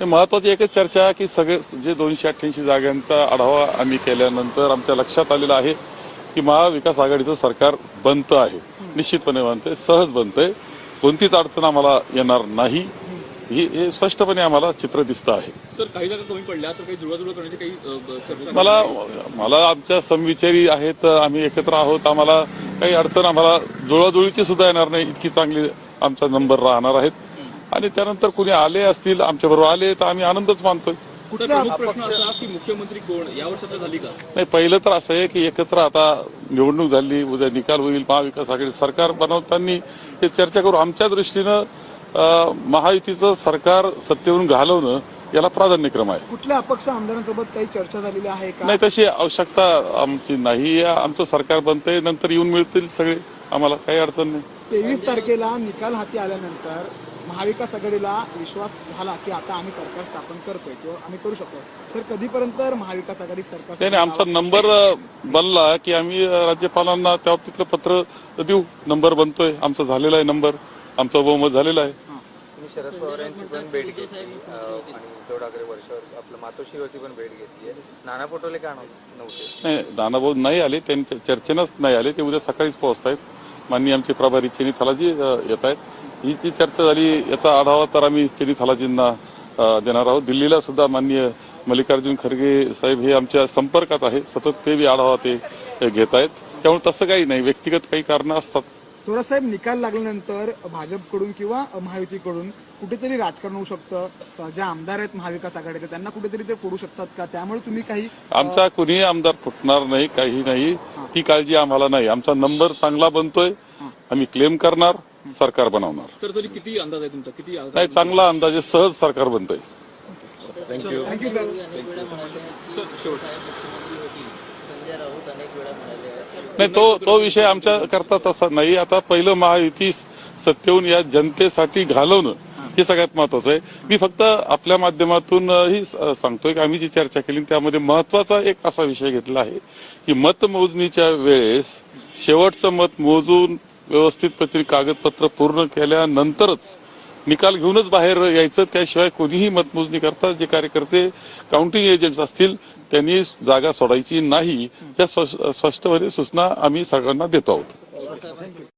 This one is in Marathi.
हे महत्वाची एकच चर्चा आहे की सगळे जे दोनशे अठ्ठ्याऐंशी जागांचा आढावा आम्ही केल्यानंतर आमच्या लक्षात आलेलं आहे की महाविकास आघाडीचं सरकार बनतं आहे. निश्चितपणे बनतंय सहज बनतंय. कोणतीच अडचण आम्हाला येणार नाही. ही हे स्पष्टपणे आम्हाला चित्र दिसतं आहे. सर काही जागा कमी पडल्या तर काही जुळवाजुळव करण्याची काही मला मला आमच्या समविचारी आहेत आम्ही एकत्र आहोत. आम्हाला काही अडचण आम्हाला जुळवाजुळीची सुद्धा येणार नाही. इतकी चांगली आमचा नंबर राहणार आहेत. आणि त्यानंतर कुणी आले असतील आमच्या बरोबर आले तर आम्ही आनंदच मानतोय. मुख्यमंत्री कोण? यावर चर्चा झाली का? नाही पहिलं तर असं आहे की एकत्र आता निवडणूक झाली उद्या निकाल होईल महाविकास आघाडी सरकार बनवताना हे चर्चा करू. आमच्या दृष्टीनं महायुतीचं सरकार सत्तेवरून घालवणं याला प्राधान्यक्रम आहे. कुठल्या अपक्ष आमदारांसोबत काही चर्चा झालेली आहे का? नाही तशी आवश्यकता आमची नाही. आमचं सरकार बनतंय नंतर येऊन मिळतील सगळे. आम्हाला काही अडचण नाही. तेवीस तारखेला निकाल हाती आल्यानंतर महाविकास आघाडीला विश्वास झाला की आता आम्ही सरकार स्थापन करतोय किंवा आम्ही करू शकतो. तर कधीपर्यंत महाविकास आघाडी सरकार नाही नाही, आमचा नंबर बनला की आम्ही राज्यपालांना त्या बाबतीतलं पत्र देऊ. नंबर बनतोय. आमचा झालेला आहे नंबर. आमचं बहुमत झालेलं आहे. तुम्ही शरद पवार यांची पण भेट घेतली आणि उद्धव ठाकरे वर्षावर आपलं मातोश्रीवरती पण भेट घेतली आहे. नाना पटोले का नव्ह- नव्हते? नाही नानाभाऊ नाही आले. त्यांच्या चर्चेनंच नाही आले. ते उद्या सकाळीच पोहोचतायत. माननीय आमचे प्रभारी चेनी थलाजी येत आहेत ही जी चर्चा झाली याचा आढावा तर आम्ही चेनी थलाजींना अ, देणार आहोत. दिल्लीला सुद्धा माननीय मल्लिकार्जुन खरगे साहेब हे आमच्या संपर्कात आहे. सतत ते बी आढावा ते घेत आहेत. त्यामुळे तसं काही नाही. व्यक्तिगत काही कारणं असतात. थोरासाहेब निकाल लागल्यानंतर भाजपकडून किंवा महायुतीकडून कुठेतरी राजकारण होऊ शकतं. जे आमदार आहेत महाविकास आघाडीचे त्यांना कुठेतरी ते फोडू शकतात का? त्यामुळे तुम्ही काही आमचा कुणीही आमदार फुटणार नाही काही नाही. ती काळजी आम्हाला नाही. आमचा नंबर चांगला बनतोय. आम्ही क्लेम करणार. सरकार बनवणार. सर तरी किती अंदाज आहे तुमचा? किती अंदाज? नाही चांगला अंदाजे सहज सरकार बनतंय. थँक्यू सर सर शेवट संजय राऊत अनेक वेळा म्हणाले आहेत नाही तो तो विषय आमच्या करता तसा नाही. आता पहिलं महायुती सत्तेहून या जनतेसाठी घालवणं हे सगळ्यात महत्वाचं आहे. मी फक्त आपल्या माध्यमातून अ, ही स- सांगतोय की आम्ही जी चर्चा केली त्यामध्ये महत्त्वाचा एक असा विषय घेतला आहे की मतमोजणीच्या वेळेस शेवटचं मत मोजून व्यवस्थितपणे कागदपत्र पूर्ण केल्यानंतरच निकाल घेऊनच बाहेर यायचं. त्याशिवाय कोणीही मतमोजणी करता जे कार्यकर्ते काउंटिंग एजंट्स असतील त्यांनी जागा सोडायची नाही. या स्पष्टपणे सूचना आम्ही सगळ्यांना देतो आहोत.